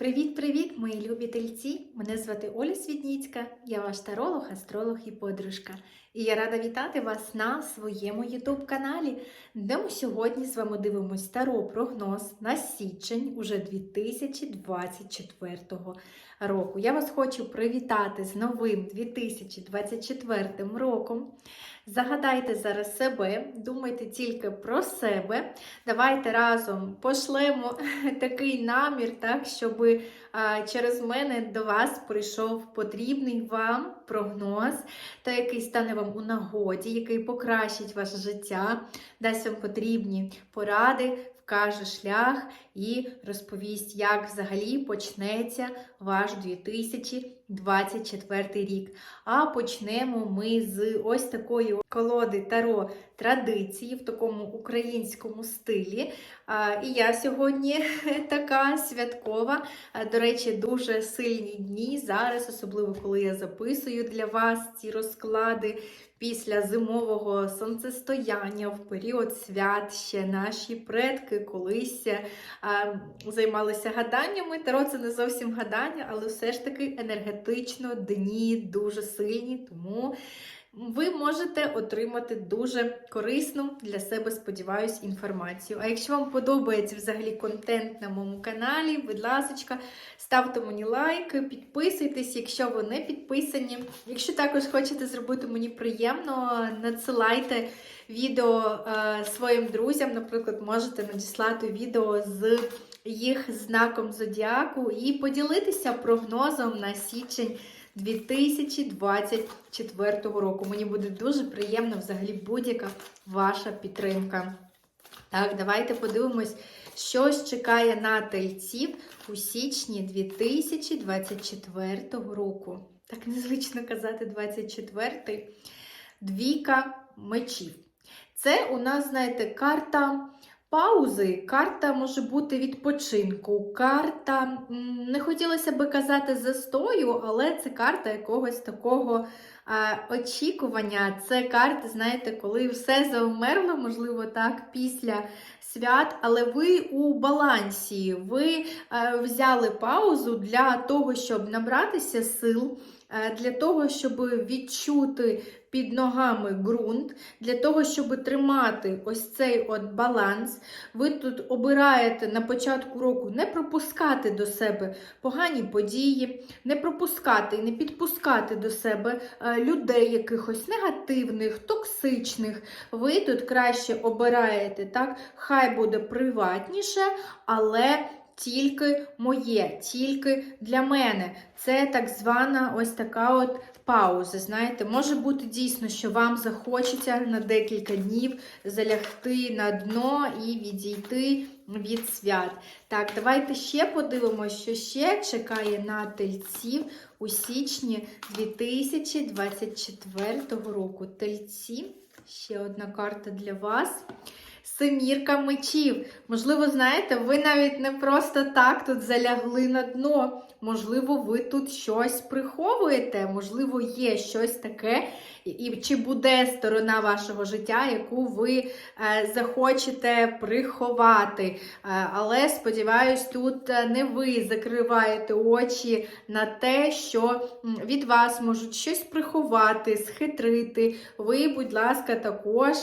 Привіт-привіт, мої любі тельці! Мене звати Оля Свідніцька, я ваш таролог, астролог і подружка. І я рада вітати вас на своєму YouTube каналі, де ми сьогодні з вами дивимось таро прогноз на січень уже 2024 року. Я вас хочу привітати з новим 2024 роком. Загадайте зараз себе, думайте тільки про себе. Давайте разом пошлемо такий намір, так, щоб через мене до вас прийшов потрібний вам прогноз, та який стане вам у нагоді, який покращить ваше життя, дасть вам потрібні поради, вкаже шлях і розповість, як взагалі почнеться ваш 2024 рік. А почнемо ми з ось такої колоди Таро традиції в такому українському стилі. І я сьогодні така святкова. До речі, дуже сильні дні зараз, особливо коли я записую для вас ці розклади. Після зимового сонцестояння в період свят ще наші предки колись а, займалися гаданнями. Таро це не зовсім гадання, але все ж таки енергетично дні дуже сильні, тому ви можете отримати дуже корисну для себе, сподіваюсь, інформацію. А якщо вам подобається взагалі контент на моєму каналі, будь ласка, ставте мені лайк, підписуйтесь, якщо ви не підписані. Якщо також хочете зробити мені приємно, надсилайте відео е, своїм друзям. Наприклад, можете надіслати відео з їх знаком зодіаку і поділитися прогнозом на січень. 2024 року. Мені буде дуже приємна взагалі будь-яка ваша підтримка. Так, давайте подивимось, що ж чекає на тельців у січні 2024 року. Так незвично казати 24 Двійка мечів. Це у нас, знаєте, карта паузи, карта може бути відпочинку, карта, не хотілося би казати застою, але це карта якогось такого а, очікування. Це карта, знаєте, коли все завмерло, можливо, так, після свят, але ви у балансі, ви а, взяли паузу для того, щоб набратися сил. Для того, щоб відчути під ногами ґрунт, для того, щоб тримати ось цей от баланс, ви тут обираєте на початку року не пропускати до себе погані події, не пропускати і не підпускати до себе людей якихось негативних, токсичних. Ви тут краще обираєте, так, хай буде приватніше, але тільки моє, тільки для мене. Це так звана ось така от пауза. Знаєте, може бути дійсно, що вам захочеться на декілька днів залягти на дно і відійти від свят. Так, давайте ще подивимося, що ще чекає на тельців у січні 2024 року. Тельці, ще одна карта для вас. Семірка мечів. Можливо, знаєте, ви навіть не просто так тут залягли на дно. Можливо, ви тут щось приховуєте, можливо, є щось таке, і чи буде сторона вашого життя, яку ви е, захочете приховати. Е, але, сподіваюсь, тут не ви закриваєте очі на те, що від вас можуть щось приховати, схитрити. Ви, будь ласка, також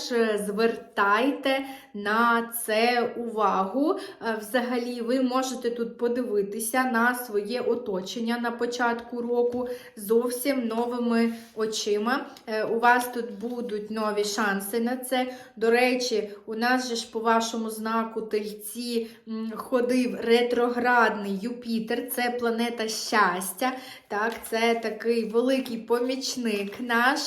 звертайте на це увагу. Е, взагалі, ви можете тут подивитися на своє оточення на початку року зовсім новими очима. Е, у вас тут будуть нові шанси на це. До речі, у нас же ж по вашому знаку тельці ходив ретроградний Юпітер, це планета щастя. Так, Це такий великий помічник наш,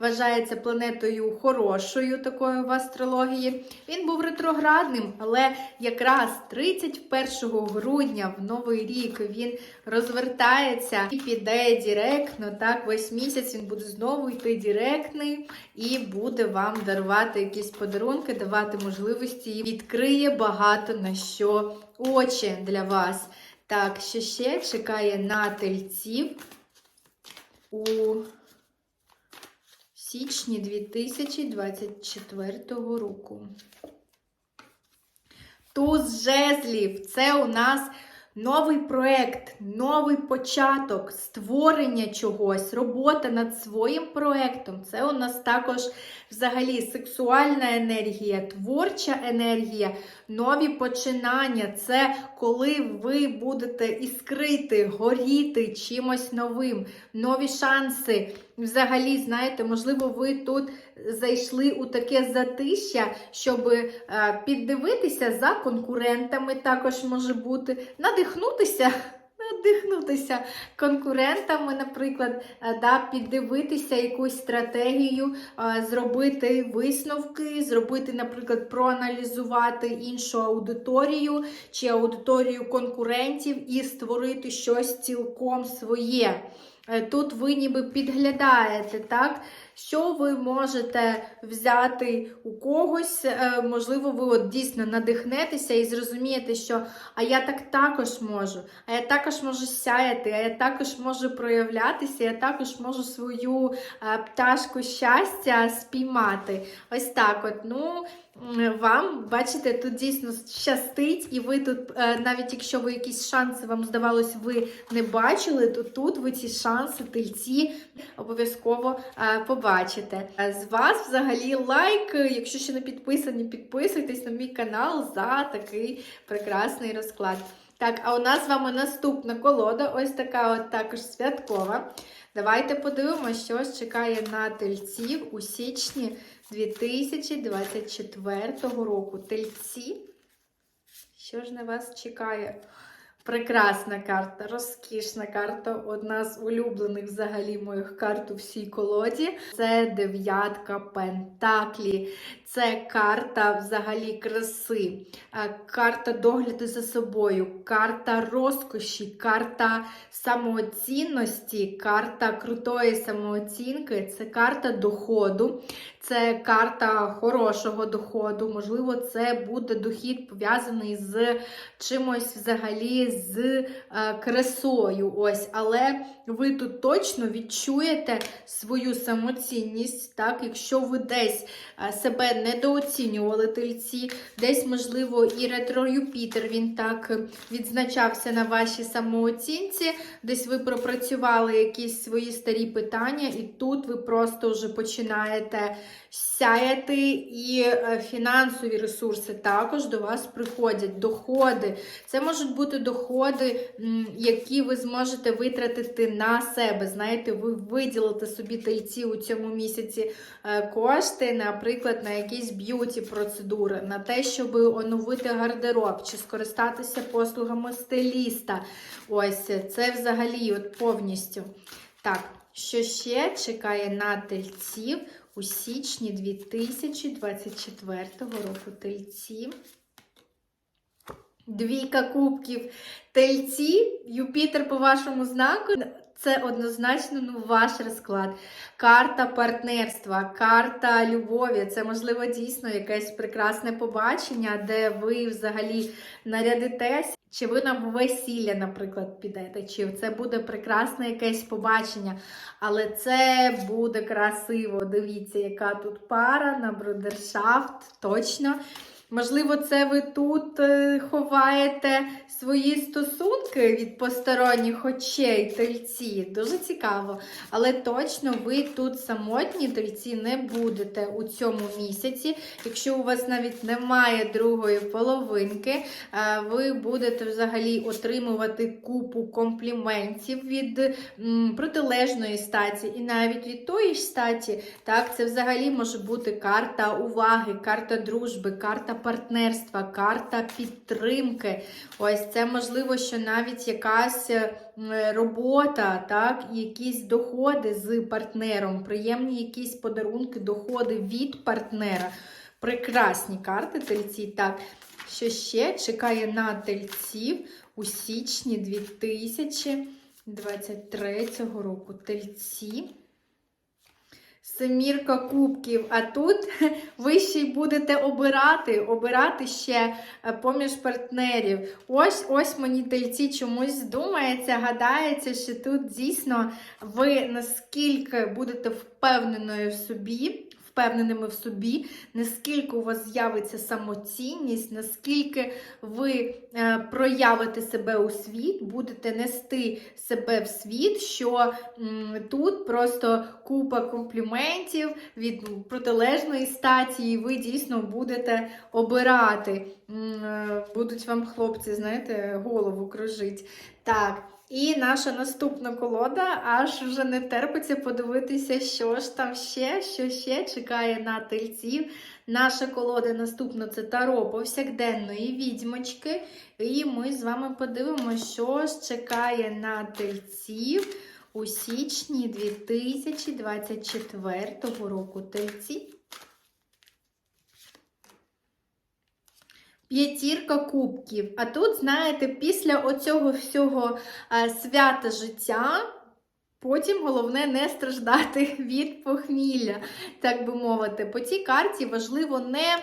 вважається планетою хорошою, такою в астрології. Він був ретроградним, але якраз 31 грудня в новий рік він розвертається і піде директно. Так, весь місяць він буде знову йти директний і буде вам дарувати якісь подарунки, давати можливості і відкриє багато на що очі для вас. Так, що ще чекає на тельців у січні 2024 року. Туз жезлів це у нас Новий проект, новий початок, створення чогось, робота над своїм проектом. Це у нас також взагалі сексуальна енергія, творча енергія, нові починання. Це коли ви будете іскрити, горіти чимось новим, нові шанси. Взагалі, знаєте, можливо, ви тут зайшли у таке затища, щоб е, піддивитися за конкурентами, також може бути, надихнутися. Надихнутися конкурентами, наприклад, е, да, піддивитися якусь стратегію, е, зробити висновки, зробити, наприклад, проаналізувати іншу аудиторію чи аудиторію конкурентів і створити щось цілком своє. Е, Тут ви ніби підглядаєте, так? Що ви можете взяти у когось? Е, Можливо, ви от дійсно надихнетеся і зрозумієте, що а я так також можу, а я також можу сяяти, а я також можу проявлятися, я також можу свою е, пташку щастя спіймати. Ось так от. Ну, вам, бачите, тут дійсно щастить, і ви тут, е, навіть якщо ви якісь шанси вам здавалось, ви не бачили, то тут ви ці шанси, тельці обов'язково е, побачите. Е, З вас взагалі лайк, якщо ще не підписані, підписуйтесь на мій канал за такий прекрасний розклад. Так, а у нас з вами наступна колода, ось така от також святкова. Давайте подивимося, що ж чекає на тельців у січні 2024 року. Тельці, що ж на вас чекає? Прекрасна карта, розкішна карта. Одна з улюблених взагалі моїх карт у всій колоді. Це дев'ятка Пентаклі. Це карта взагалі краси, е, карта догляду за собою, карта розкоші, карта самооцінності, карта крутої самооцінки, це карта доходу, це карта хорошого доходу. Можливо, це буде дохід пов'язаний з чимось взагалі з е, красою. Ось, але ви тут точно відчуєте свою самоцінність, так, якщо ви десь е, себе недооцінювали тельці, десь, можливо, і ретро Юпітер він так відзначався на вашій самооцінці, десь ви пропрацювали якісь свої старі питання, і тут ви просто вже починаєте сяяти, і е, фінансові ресурси також до вас приходять, доходи. Це можуть бути доходи, які ви зможете витратити на себе. Знаєте, ви виділите собі тельці у цьому місяці е, кошти, наприклад, на якісь б'юті процедури, на те, щоб оновити гардероб чи скористатися послугами стиліста. Ось це взагалі от повністю. Так, що ще чекає на тельців у січні 2024 року? Тельці. Двійка кубків. Тельці, Юпітер по вашому знаку. Це однозначно ну, ваш розклад. Карта партнерства, карта любові. Це, можливо, дійсно якесь прекрасне побачення, де ви взагалі нарядитесь. Чи ви на весілля, наприклад, підете, чи це буде прекрасне якесь побачення, але це буде красиво. Дивіться, яка тут пара на брудершафт, точно. Можливо, це ви тут е, ховаєте свої стосунки від посторонніх очей, тельці. Дуже цікаво. Але точно ви тут самотні тельці не будете у цьому місяці. Якщо у вас навіть немає другої половинки, е, ви будете взагалі отримувати купу компліментів від протилежної статі і навіть від тої ж статі. Так, це взагалі може бути карта уваги, карта дружби, карта партнерства, карта підтримки. Ось це можливо, що навіть якась е, робота, так, якісь доходи з партнером, приємні якісь подарунки, доходи від партнера. Прекрасні карти тельці. Так, що ще чекає на тельців у січні 2023 року. Тельці. Семірка кубків, а тут ви ще й будете обирати, обирати ще е, поміж партнерів. Ось ось мені тельці чомусь думається, гадається, що тут дійсно ви наскільки будете впевненою в собі, впевненими в собі, наскільки у вас з'явиться самоцінність, наскільки ви е, проявите себе у світ, будете нести себе в світ, що тут просто купа компліментів від протилежної статі, і ви дійсно будете обирати. Е, Будуть вам хлопці, знаєте, голову кружить. Так. І наша наступна колода аж вже не терпиться подивитися, що ж там ще, що ще чекає на тельців. Наша колода наступна це Таро повсякденної відьмочки. І ми з вами подивимося, що ж чекає на тельців у січні 2024 року. Тельці. П'ятірка кубків. А тут, знаєте, після оцього всього е, свята життя, потім головне не страждати від похмілля, так би мовити. По цій карті важливо не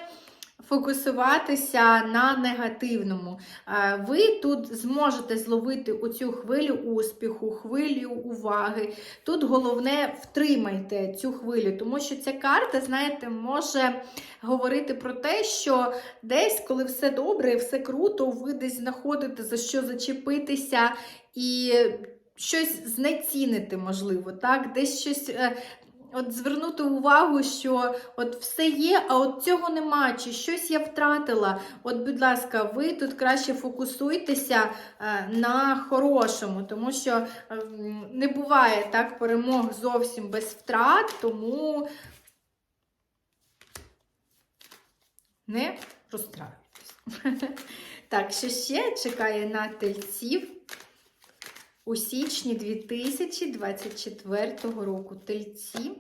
фокусуватися на негативному. Е, Ви тут зможете зловити оцю хвилю успіху, хвилю уваги. Тут головне втримайте цю хвилю, тому що ця карта, знаєте, може говорити про те, що десь, коли все добре, все круто, ви десь знаходите за що зачепитися і щось знецінити, можливо, так? Десь щось. Е, От звернути увагу, що от все є, а от цього нема, чи щось я втратила. От, будь ласка, ви тут краще фокусуйтеся е, на хорошому, тому що ем, не буває так перемог зовсім без втрат, тому не розстраюйтесь. Так, що ще чекає на тельців у січні 2024 року. Тельці.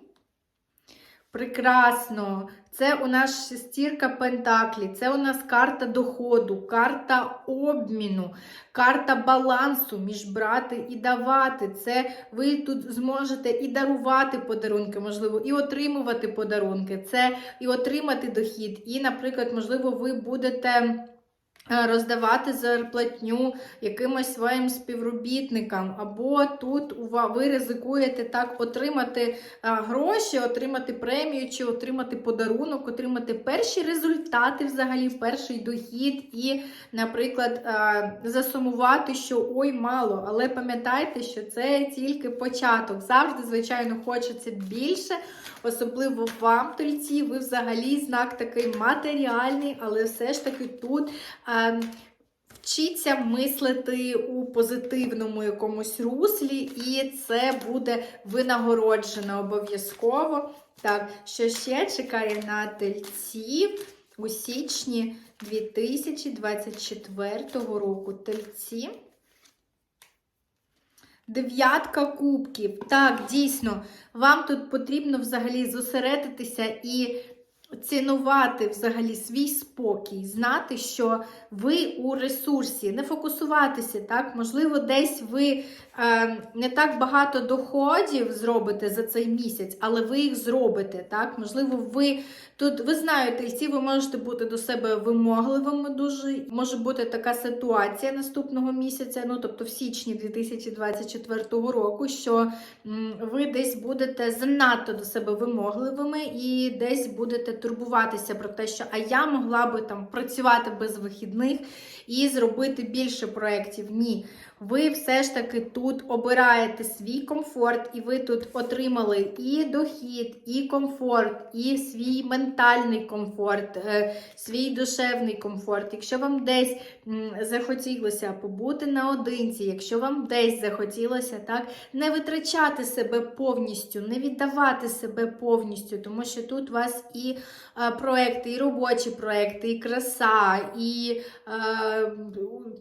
Прекрасно! Це у нас шестірка Пентаклі, це у нас карта доходу, карта обміну, карта балансу між брати і давати. Це ви тут зможете і дарувати подарунки, можливо, і отримувати подарунки, це і отримати дохід. І, наприклад, можливо, ви будете. Е, Роздавати зарплатню якимось своїм співробітникам, або тут ви ризикуєте так отримати гроші, отримати премію, чи отримати подарунок, отримати перші результати, взагалі, перший дохід, і, наприклад, засумувати, що ой, мало. Але пам'ятайте, що це тільки початок. Завжди, звичайно, хочеться більше, особливо вам, тельці, ви взагалі знак такий матеріальний, але все ж таки тут. А, Вчіться мислити у позитивному якомусь руслі, і це буде винагороджено обов'язково. Так, що ще чекає на тельців у січні 2024 року. Тельці. Дев'ятка кубків. Так, дійсно, вам тут потрібно взагалі зосередитися і цінувати взагалі свій спокій, знати, що ви у ресурсі, не фокусуватися, так? Можливо, десь ви е, не так багато доходів зробите за цей місяць, але ви їх зробите, так? Можливо, ви тут, ви знаєте, тельці, ви можете бути до себе вимогливими дуже. Може бути така ситуація наступного місяця, ну тобто в січні 2024 року, що м, ви десь будете занадто до себе вимогливими і десь будете турбуватися про те, що а я могла би там працювати без вихідних і зробити більше проєктів. Ні. Ви все ж таки тут обираєте свій комфорт, і ви тут отримали і дохід, і комфорт, і свій ментальний комфорт, е, свій душевний комфорт. Якщо вам десь захотілося побути наодинці, якщо вам десь захотілося так не витрачати себе повністю, не віддавати себе повністю, тому що тут у вас і е, проекти, і робочі проекти, і краса, і е,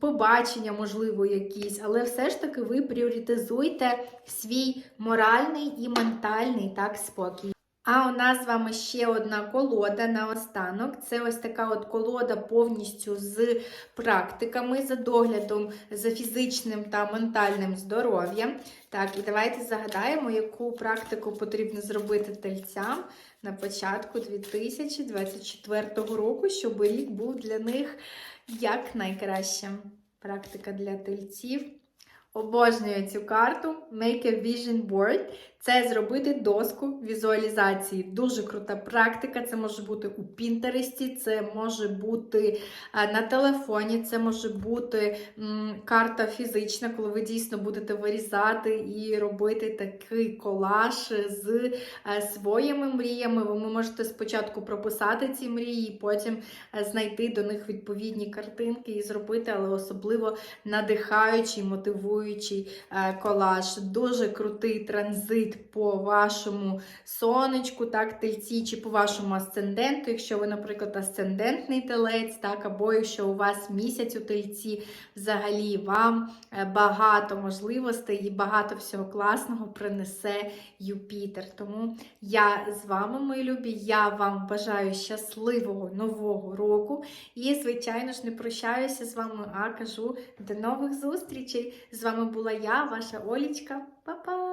побачення, можливо, якісь, але все ж таки ви пріоритизуйте свій моральний і ментальний так спокій. А у нас з вами ще одна колода на останок. Це ось така от колода повністю з практиками, за доглядом за фізичним та ментальним здоров'ям. Так, і давайте загадаємо, яку практику потрібно зробити тельцям на початку 2024 року, щоб рік був для них як найкращим. Практика для тельців. Обожнюю цю карту Make a Vision Board. це зробити доску візуалізації. Дуже крута практика. Це може бути у Пінтересті, це може бути е, на телефоні, це може бути карта фізична, коли ви дійсно будете вирізати і робити такий колаж з е, своїми мріями. Ви можете спочатку прописати ці мрії, потім е, знайти до них відповідні картинки і зробити, але особливо надихаючий, мотивуючий е, колаж. Дуже крутий транзит по вашому сонечку, так, тельці, чи по вашому асценденту, якщо ви, наприклад, асцендентний телець, так, або якщо у вас місяць у тельці, взагалі вам е, багато можливостей і багато всього класного принесе Юпітер. Тому я з вами, мої любі, я вам бажаю щасливого нового року. І, звичайно ж, не прощаюся з вами, а кажу до нових зустрічей. З вами була я, ваша Олічка. Па-па!